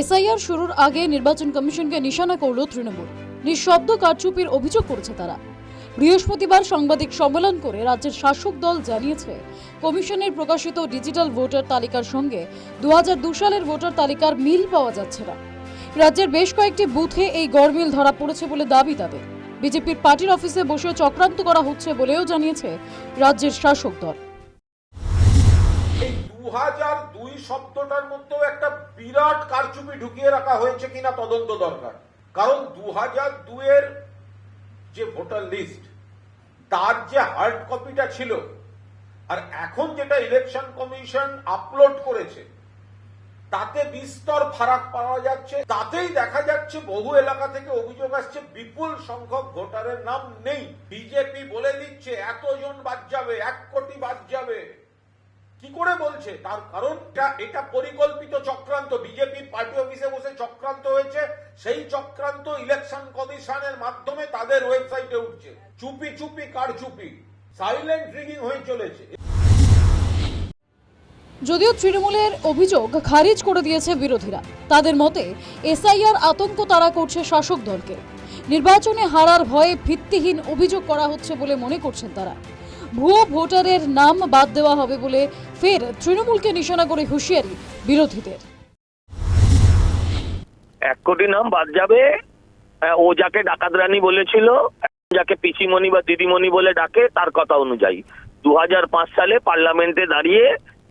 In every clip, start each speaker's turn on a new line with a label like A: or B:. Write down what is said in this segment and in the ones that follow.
A: SIR শুরুর আগে নির্বাচন কমিশনকে নিশানা করল তৃণমূল। নিঃশব্দ কারচুপির অভিযোগ করেছে তারা। বৃহস্পতিবার সাংবাদিক সম্মেলন করে রাজ্যের শাসক দল জানিয়েছে, কমিশনের প্রকাশিত ডিজিটাল ভোটার তালিকার সঙ্গে দু সালের ভোটার তালিকার মিল পাওয়া যাচ্ছে না। রাজ্যের বেশ কয়েকটি বুথে এই গড়মিল ধরা পড়েছে বলে দাবি তাদের। বিজেপির পার্টির অফিসে বসে চক্রান্ত করা হচ্ছে বলেও জানিয়েছে রাজ্যের শাসক দল।
B: হাজার দুই শব্দটার মধ্যেও একটা বিরাট কারচুপি ঢুকিয়ে রাখা হয়েছে কিনা তদন্ত দরকার। কারণ দু হাজার দুয়ের যে ভোটার লিস্ট, তার যে হার্ড কপিটা ছিল, আর এখন যেটা ইলেকশন কমিশন আপলোড করেছে, তাতে বিস্তর ফারাক পাওয়া যাচ্ছে। তাতেই দেখা যাচ্ছে বহু এলাকা থেকে অভিযোগ আসছে, বিপুল সংখ্যক ভোটারের নাম নেই। বিজেপি বলে দিচ্ছে, এতজন বাদ যাবে, এক কোটি বাদ বলছে তার কারণ এটা পরিকল্পিত চক্রান্ত। বিজেপির পার্টি অফিসে বসে চক্রান্ত হয়েছে। সেই চক্রান্ত ইলেকশন কমিশনের মাধ্যমে তাদের ওয়েবসাইটে উঠছে। চুপি চুপি, কার চুপি? সাইলেন্ট রিগিং হয়ে চলেছে।
A: যদিও তৃণমূলের অভিযোগ খারিজ করে দিয়েছে বিরোধীরা, তাদের মতে এসআইআর আতঙ্ক তারা করছে শাসক দলকে। নির্বাচনে হারার ভয়ে ভিত্তিহীন অভিযোগ করা হচ্ছে বলে মনে করছেন তারা। ভুয়ো ভোটারের নাম বাদ দেওয়া হবে বলে ফের তৃণমূলকে নিশানা করে হুঁশিয়ারি বিরোধীদের।
C: এক কোটি নাম বাদ যাবে। ও যাকে ডাকাত রানী বলেছিল, যাকে পিসিমণি বা দিদিমণি বলে ডাকে, তার কথা অনুযায়ী। দু হাজার পাঁচ সালে পার্লামেন্টে দাঁড়িয়ে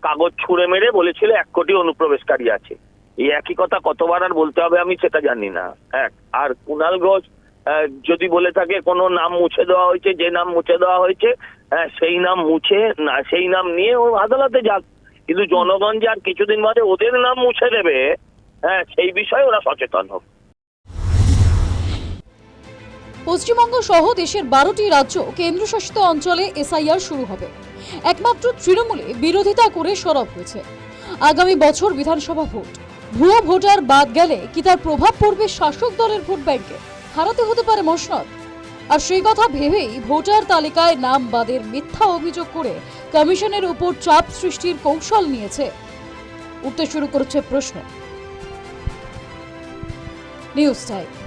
C: কাগজ ছুঁড়ে মেরে বলেছিল এক কোটি অনুপ্রবেশকারী আছে। এই একই কথা কতবার আর বলতে হবে আমি সেটা জানি না। এক, আর কুণাল ঘোষ যদি বলে থাকে কোনো নাম মুছে দেওয়া হয়েছে, যে নাম মুছে দেওয়া হয়েছে সেই নাম মুছে না, সেই নাম নিয়ে ও আদালতে যাক। কিন্তু জনগণ যে আর কিছুদিন বাদে ওদের নাম মুছে দেবে হ্যাঁ সেই বিষয়ে ওরা সচেতন হোক।
A: পশ্চিমবঙ্গ সহ দেশের বারোটি রাজ্য কেন্দ্রশাসিত অঞ্চলে এসআইআর শুরু হবে। একমাত্র তৃণমূলে বিরোধিতা করে সরব হয়েছে। আগামী বছর বিধানসভা ভোট। ভুয়া ভোটার বাদ গেলে কি তার প্রভাব পড়বে শাসক দলের ভোট ব্যাংকে? হারাতে হতে পারে মসনদ আর সেই কথা ভেবেই ভোটার তালিকায় নাম বাদের মিথ্যা অভিযোগ করে কমিশনের উপর চাপ সৃষ্টির কৌশল নিয়েছে। উঠতে শুরু করেছে প্রশ্ন। News time.